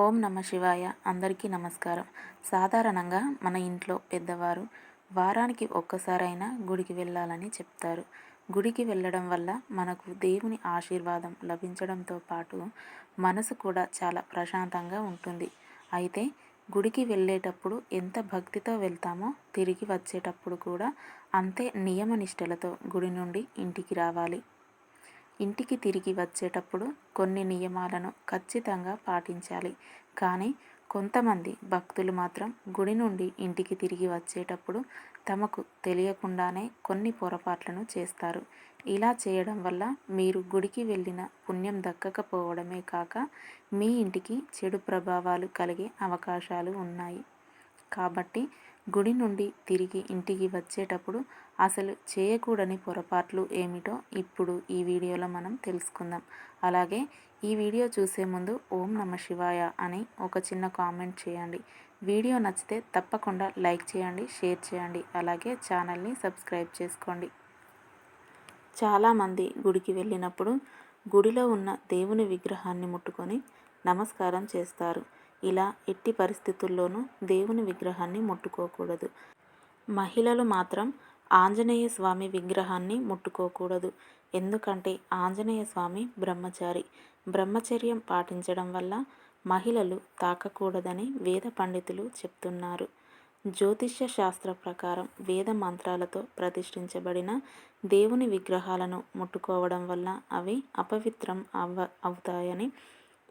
ఓం నమ శివాయ. అందరికీ నమస్కారం. సాధారణంగా మన ఇంట్లో పెద్దవారు వారానికి ఒక్కసారైనా గుడికి వెళ్ళాలని చెప్తారు. గుడికి వెళ్ళడం వల్ల మనకు దేవుని ఆశీర్వాదం లభించడంతో పాటు మనసు కూడా చాలా ప్రశాంతంగా ఉంటుంది. అయితే గుడికి వెళ్ళేటప్పుడు ఎంత భక్తితో వెళ్తామో తిరిగి వచ్చేటప్పుడు కూడా అంతే నియమనిష్టలతో గుడి నుండి ఇంటికి రావాలి. ఇంటికి తిరిగి వచ్చేటప్పుడు కొన్ని నియమాలను ఖచ్చితంగా పాటించాలి. కానీ కొంతమంది భక్తులు మాత్రం గుడి నుండి ఇంటికి తిరిగి వచ్చేటప్పుడు తమకు తెలియకుండానే కొన్ని పొరపాట్లను చేస్తారు. ఇలా చేయడం వల్ల మీరు గుడికి వెళ్ళిన పుణ్యం దక్కకపోవడమే కాక మీ ఇంటికి చెడు ప్రభావాలు కలిగే అవకాశాలు ఉన్నాయి. కాబట్టి గుడి నుండి తిరిగి ఇంటికి వచ్చేటప్పుడు అసలు చేయకూడని పొరపాట్లు ఏమిటో ఇప్పుడు ఈ వీడియోలో మనం తెలుసుకుందాం. అలాగే ఈ వీడియో చూసే ముందు ఓం నమ శివాయ అని ఒక చిన్న కామెంట్ చేయండి. వీడియో నచ్చితే తప్పకుండా లైక్ చేయండి షేర్ చేయండి అలాగే ఛానల్ని సబ్స్క్రైబ్ చేసుకోండి. చాలామంది గుడికి వెళ్ళినప్పుడు గుడిలో ఉన్న దేవుని విగ్రహాన్ని ముట్టుకొని నమస్కారం చేస్తారు. ఇలా ఎట్టి పరిస్థితుల్లోనూ దేవుని విగ్రహాన్ని ముట్టుకోకూడదు. మహిళలు మాత్రం ఆంజనేయ స్వామి విగ్రహాన్ని ముట్టుకోకూడదు. ఎందుకంటే ఆంజనేయ స్వామి బ్రహ్మచారి. బ్రహ్మచర్యం పాటించడం వల్ల మహిళలు తాకకూడదని వేద పండితులు చెప్తున్నారు. జ్యోతిష్య శాస్త్ర ప్రకారం వేద మంత్రాలతో ప్రతిష్ఠించబడిన దేవుని విగ్రహాలను ముట్టుకోవడం వల్ల అవి అపవిత్రం అవ అవుతాయని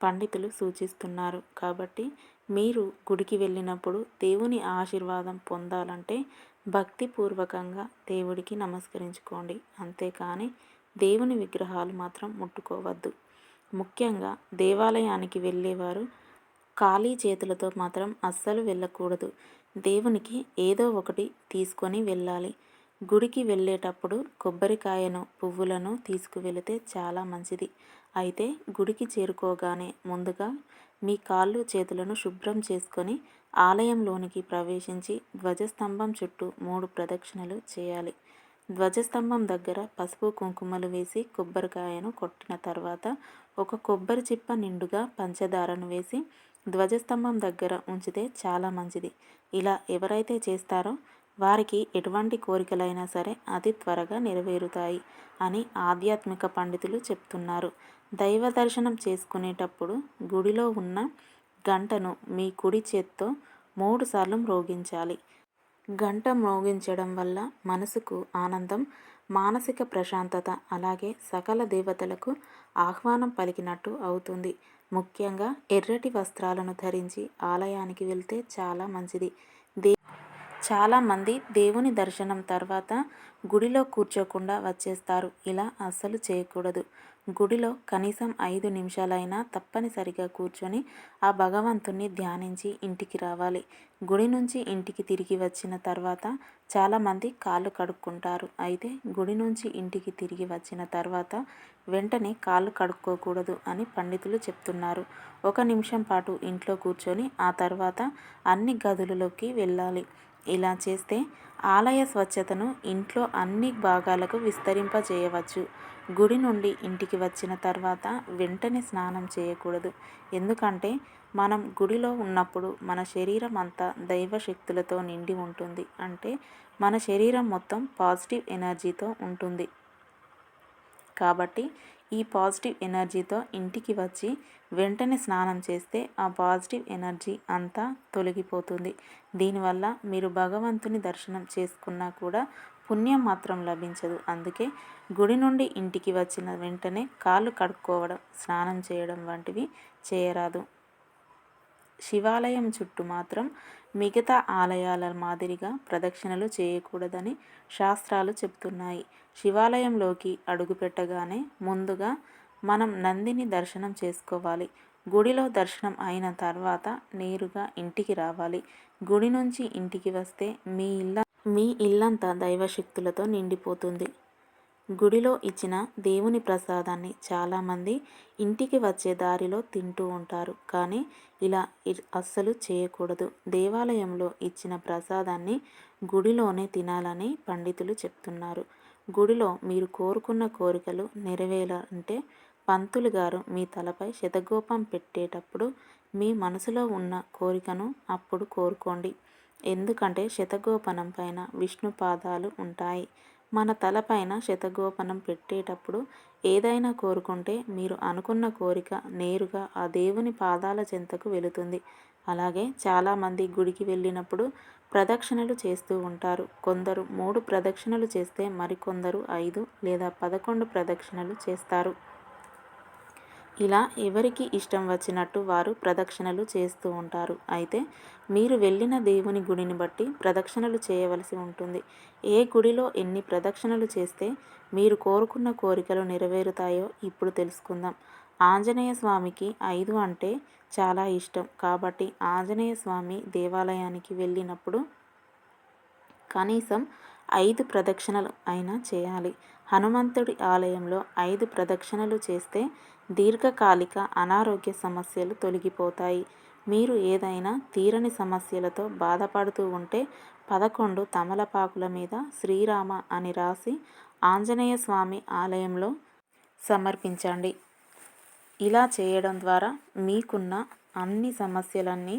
పండితులు సూచిస్తున్నారు. కాబట్టి మీరు గుడికి వెళ్ళినప్పుడు దేవుని ఆశీర్వాదం పొందాలంటే భక్తిపూర్వకంగా దేవుడికి నమస్కరించుకోండి. అంతేకాని దేవుని విగ్రహాలు మాత్రం ముట్టుకోవద్దు. ముఖ్యంగా దేవాలయానికి వెళ్ళేవారు ఖాళీ చేతులతో మాత్రం అస్సలు వెళ్ళకూడదు. దేవునికి ఏదో ఒకటి తీసుకొని వెళ్ళాలి. గుడికి వెళ్ళేటప్పుడు కొబ్బరికాయను పువ్వులను తీసుకువెళితే చాలా మంచిది. అయితే గుడికి చేరుకోగానే ముందుగా మీ కాళ్ళు చేతులను శుభ్రం చేసుకొని ఆలయంలోనికి ప్రవేశించి ధ్వజస్తంభం చుట్టూ మూడు ప్రదక్షిణలు చేయాలి. ధ్వజస్తంభం దగ్గర పసుపు కుంకుమలు వేసి కొబ్బరికాయను కొట్టిన తర్వాత ఒక కొబ్బరి చిప్ప నిండుగా పంచదారను వేసి ధ్వజస్తంభం దగ్గర ఉంచితే చాలా మంచిది. ఇలా ఎవరైతే చేస్తారో వారికి ఎటువంటి కోరికలైనా సరే అతి త్వరగా నెరవేరుతాయి అని ఆధ్యాత్మిక పండితులు చెప్తున్నారు. దైవ దర్శనం చేసుకునేటప్పుడు గుడిలో ఉన్న గంటను మీ కుడి చేత్తో మూడుసార్లు మ్రోగించాలి. గంట మ్రోగించడం వల్ల మనసుకు ఆనందం మానసిక ప్రశాంతత అలాగే సకల దేవతలకు ఆహ్వానం పలికినట్టు అవుతుంది. ముఖ్యంగా ఎర్రటి వస్త్రాలను ధరించి ఆలయానికి వెళ్తే చాలా మంచిది. దే చాలామంది దేవుని దర్శనం తర్వాత గుడిలో కూర్చోకుండా వచ్చేస్తారు. ఇలా అస్సలు చేయకూడదు. గుడిలో కనీసం ఐదు నిమిషాలైనా తప్పనిసరిగా కూర్చొని ఆ భగవంతుణ్ణి ధ్యానించి ఇంటికి రావాలి. గుడి నుంచి ఇంటికి తిరిగి వచ్చిన తర్వాత చాలామంది కాళ్ళు కడుక్కుంటారు. అయితే గుడి నుంచి ఇంటికి తిరిగి వచ్చిన తర్వాత వెంటనే కాళ్ళు కడుక్కోకూడదు అని పండితులు చెప్తున్నారు. ఒక నిమిషం పాటు ఇంట్లో కూర్చొని ఆ తర్వాత అన్ని గదులలోకి వెళ్ళాలి. ఇలా చేస్తే ఆలయ స్వచ్ఛతను ఇంట్లో అన్ని భాగాలకు విస్తరింపజేయవచ్చు. గుడి నుండి ఇంటికి వచ్చిన తర్వాత వెంటనే స్నానం చేయకూడదు. ఎందుకంటే మనం గుడిలో ఉన్నప్పుడు మన శరీరం అంతా దైవశక్తులతో నిండి ఉంటుంది. అంటే మన శరీరం మొత్తం పాజిటివ్ ఎనర్జీతో ఉంటుంది. కాబట్టి ఈ పాజిటివ్ ఎనర్జీతో ఇంటికి వచ్చి వెంటనే స్నానం చేస్తే ఆ పాజిటివ్ ఎనర్జీ అంతా తొలగిపోతుంది. దీనివల్ల మీరు భగవంతుని దర్శనం చేసుకున్నా కూడా పుణ్యం మాత్రం లభించదు. అందుకే గుడి నుండి ఇంటికి వచ్చిన వెంటనే కాళ్ళు కడుక్కోవడం స్నానం చేయడం వంటివి చేయరాదు. శివాలయం చుట్టూ మాత్రం మిగతా ఆలయాల మాదిరిగా ప్రదక్షిణలు చేయకూడదని శాస్త్రాలు చెబుతున్నాయి. శివాలయంలోకి అడుగుపెట్టగానే ముందుగా మనం నందిని దర్శనం చేసుకోవాలి. గుడిలో దర్శనం అయిన తర్వాత నేరుగా ఇంటికి రావాలి. గుడి నుంచి ఇంటికి వస్తే మీ ఇల్ల మీ ఇల్లంతా దైవశక్తులతో నిండిపోతుంది. గుడిలో ఇచ్చిన దేవుని ప్రసాదాన్ని చాలామంది ఇంటికి వచ్చే దారిలో తింటూ ఉంటారు. కానీ ఇలా అస్సలు చేయకూడదు. దేవాలయంలో ఇచ్చిన ప్రసాదాన్ని గుడిలోనే తినాలని పండితులు చెప్తున్నారు. గుడిలో మీరు కోరుకున్న కోరికలు నెరవేరాలంటే పంతులు గారు మీ తలపై శతగోపం పెట్టేటప్పుడు మీ మనసులో ఉన్న కోరికను అప్పుడు కోరుకోండి. ఎందుకంటే శతగోపనం పైన విష్ణు పాదాలు ఉంటాయి. మన తలపైన శతగోపనం పెట్టేటప్పుడు ఏదైనా కోరుకుంటే మీరు అనుకున్న కోరిక నేరుగా ఆ దేవుని పాదాల చెంతకు వెళుతుంది. అలాగే చాలామంది గుడికి వెళ్ళినప్పుడు ప్రదక్షిణలు చేస్తూ ఉంటారు. కొందరు మూడు ప్రదక్షిణలు చేస్తే మరికొందరు ఐదు లేదా పదకొండు ప్రదక్షిణలు చేస్తారు. ఇలా ఎవరికి ఇష్టం వచ్చినట్టు వారు ప్రదక్షిణలు చేస్తూ ఉంటారు. అయితే మీరు వెళ్ళిన దేవుని గుడిని బట్టి ప్రదక్షిణలు చేయవలసి ఉంటుంది. ఏ గుడిలో ఎన్ని ప్రదక్షిణలు చేస్తే మీరు కోరుకున్న కోరికలు నెరవేరుతాయో ఇప్పుడు తెలుసుకుందాం. ఆంజనేయ స్వామికి ఐదు అంటే చాలా ఇష్టం. కాబట్టి ఆంజనేయ స్వామి దేవాలయానికి వెళ్ళినప్పుడు కనీసం ఐదు ప్రదక్షిణలు అయినా చేయాలి. హనుమంతుడి ఆలయంలో ఐదు ప్రదక్షిణలు చేస్తే దీర్ఘకాలిక అనారోగ్య సమస్యలు తొలగిపోతాయి. మీరు ఏదైనా తీరని సమస్యలతో బాధపడుతూ ఉంటే పదకొండు తమలపాకుల మీద శ్రీరామ అని రాసి ఆంజనేయ స్వామి ఆలయంలో సమర్పించండి. ఇలా చేయడం ద్వారా మీకున్న అన్ని సమస్యలన్నీ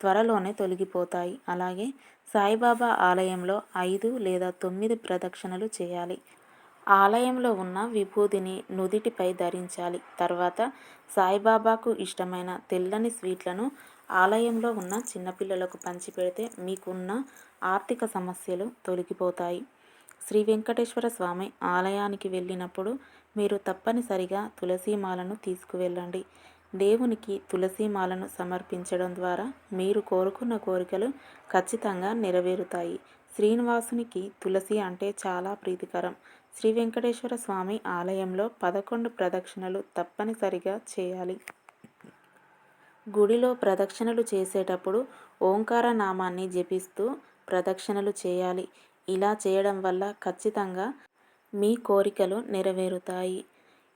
త్వరలోనే తొలగిపోతాయి. అలాగే సాయిబాబా ఆలయంలో ఐదు లేదా తొమ్మిది ప్రదక్షిణలు చేయాలి. ఆలయంలో ఉన్న విభూదిని నుదిటిపై ధరించాలి. తర్వాత సాయిబాబాకు ఇష్టమైన తెల్లని స్వీట్లను ఆలయంలో ఉన్న చిన్నపిల్లలకు పంచిపెడితే మీకున్న ఆర్థిక సమస్యలు తొలగిపోతాయి. శ్రీ వెంకటేశ్వర స్వామి ఆలయానికి వెళ్ళినప్పుడు మీరు తప్పనిసరిగా తులసీమాలను తీసుకువెళ్ళండి. దేవునికి తులసీమాలను సమర్పించడం ద్వారా మీరు కోరుకున్న కోరికలు ఖచ్చితంగా నెరవేరుతాయి. శ్రీనివాసునికి తులసి అంటే చాలా ప్రీతికరం. శ్రీ వెంకటేశ్వర స్వామి ఆలయంలో పదకొండు ప్రదక్షిణలు తప్పనిసరిగా చేయాలి. గుడిలో ప్రదక్షిణలు చేసేటప్పుడు ఓంకార నామాన్ని జపిస్తూ ప్రదక్షిణలు చేయాలి. ఇలా చేయడం వల్ల ఖచ్చితంగా మీ కోరికలు నెరవేరుతాయి.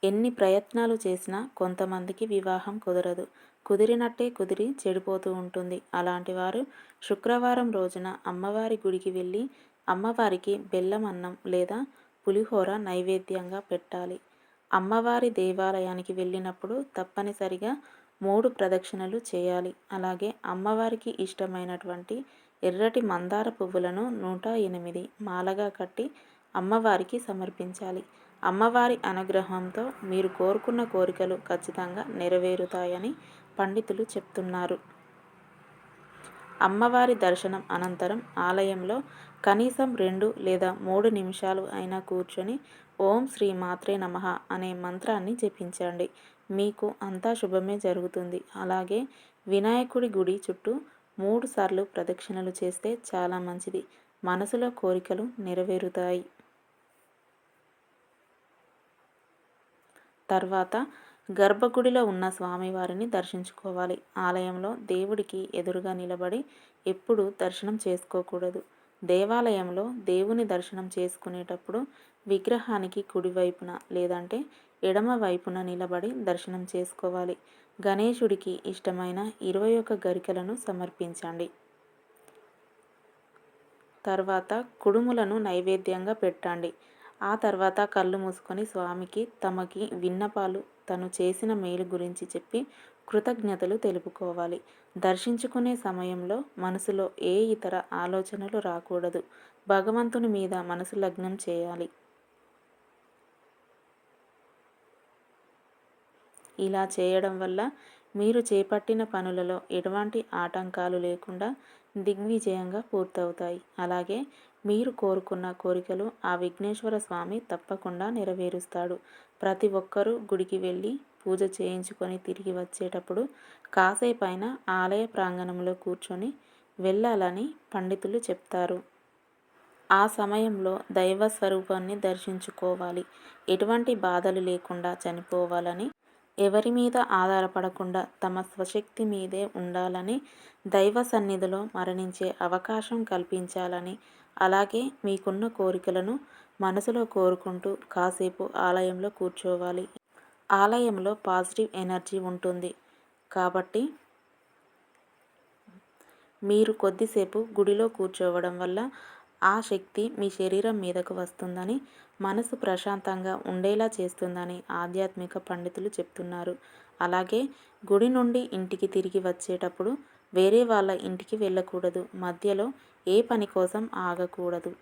ఎన్ని ప్రయత్నాలు చేసినా కొంతమందికి వివాహం కుదరదు. కుదిరినట్టే కుదిరి చెడిపోతూ ఉంటుంది. అలాంటి వారు శుక్రవారం రోజున అమ్మవారి గుడికి వెళ్ళి అమ్మవారికి బెల్లం అన్నం లేదా పులిహోర నైవేద్యంగా పెట్టాలి. అమ్మవారి దేవాలయానికి వెళ్ళినప్పుడు తప్పనిసరిగా మూడు ప్రదక్షిణలు చేయాలి. అలాగే అమ్మవారికి ఇష్టమైనటువంటి ఎర్రటి మందార పువ్వులను నూట ఎనిమిది మాలగా కట్టి అమ్మవారికి సమర్పించాలి. అమ్మవారి అనుగ్రహంతో మీరు కోరుకున్న కోరికలు ఖచ్చితంగా నెరవేరుతాయని పండితులు చెప్తున్నారు. అమ్మవారి దర్శనం అనంతరం ఆలయంలో కనీసం రెండు లేదా మూడు నిమిషాలు అయినా కూర్చొని ఓం శ్రీ మాత్రే నమ అనే మంత్రాన్ని జపించండి. మీకు అంతా శుభమే జరుగుతుంది. అలాగే వినాయకుడి గుడి చుట్టూ మూడు సార్లు ప్రదక్షిణలు చేస్తే చాలా మంచిది. మనసులో కోరికలు నెరవేరుతాయి. తర్వాత గర్భగుడిలో ఉన్న స్వామివారిని దర్శించుకోవాలి. ఆలయంలో దేవుడికి ఎదురుగా నిలబడి ఎప్పుడు దర్శనం చేసుకోకూడదు. దేవాలయంలో దేవుని దర్శనం చేసుకునేటప్పుడు విగ్రహానికి కుడివైపున లేదంటే ఎడమ వైపున నిలబడి దర్శనం చేసుకోవాలి. గణేశుడికి ఇష్టమైన ఇరవై ఒక్క గరికలను సమర్పించండి. తర్వాత కుడుములను నైవేద్యంగా పెట్టండి. ఆ తర్వాత కళ్ళు మూసుకొని స్వామికి తమకి విన్నపాలు తను చేసిన మేలు గురించి చెప్పి కృతజ్ఞతలు తెలుపుకోవాలి. దర్శించుకునే సమయంలో మనసులో ఏ ఇతర ఆలోచనలు రాకూడదు. భగవంతుని మీద మనసు లగ్నం చేయాలి. ఇలా చేయడం వల్ల మీరు చేపట్టిన పనులలో ఎటువంటి ఆటంకాలు లేకుండా దిగ్విజయంగా పూర్తవుతాయి. అలాగే మీరు కోరుకున్న కోరికలు ఆ విఘ్నేశ్వర స్వామి తప్పకుండా నెరవేరుస్తాడు. ప్రతి ఒక్కరూ గుడికి వెళ్ళి పూజ చేయించుకొని తిరిగి వచ్చేటప్పుడు కాసేపైన ఆలయ ప్రాంగణంలో కూర్చొని వెళ్ళాలని పండితులు చెప్తారు. ఆ సమయంలో దైవ స్వరూపాన్ని దర్శించుకోవాలి. ఎటువంటి బాధలు లేకుండా చనిపోవాలని ఎవరి మీద ఆధారపడకుండా తమ స్వశక్తి మీదే ఉండాలని దైవ సన్నిధిలో మరణించే అవకాశం కల్పించాలని అలాగే మీకున్న కోరికలను మనసులో కోరుకుంటూ కాసేపు ఆలయంలో కూర్చోవాలి. ఆలయంలో పాజిటివ్ ఎనర్జీ ఉంటుంది. కాబట్టి మీరు కొద్దిసేపు గుడిలో కూర్చోవడం వల్ల ఆ శక్తి మీ శరీరం మీదకు వస్తుందని మనసు ప్రశాంతంగా ఉండేలా చేస్తుందని ఆధ్యాత్మిక పండితులు చెప్తున్నారు. అలాగే గుడి నుండి ఇంటికి తిరిగి వచ్చేటప్పుడు వేరే వాళ్ళ ఇంటికి వెళ్ళకూడదు. మధ్యలో ఏ పని కోసం ఆగకూడదు.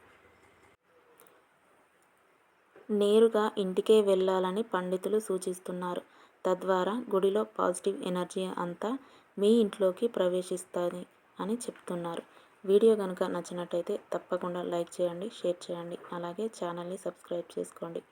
నేరుగా ఇంటికే వెళ్ళాలని పండితులు సూచిస్తున్నారు. తద్వారా గుడిలో పాజిటివ్ ఎనర్జీ అంతా మీ ఇంట్లోకి ప్రవేశిస్తుంది అని చెప్తున్నారు. వీడియో కనుక నచ్చినట్టయితే తప్పకుండా లైక్ చేయండి షేర్ చేయండి. అలాగే ఛానల్ని సబ్స్క్రైబ్ చేసుకోండి.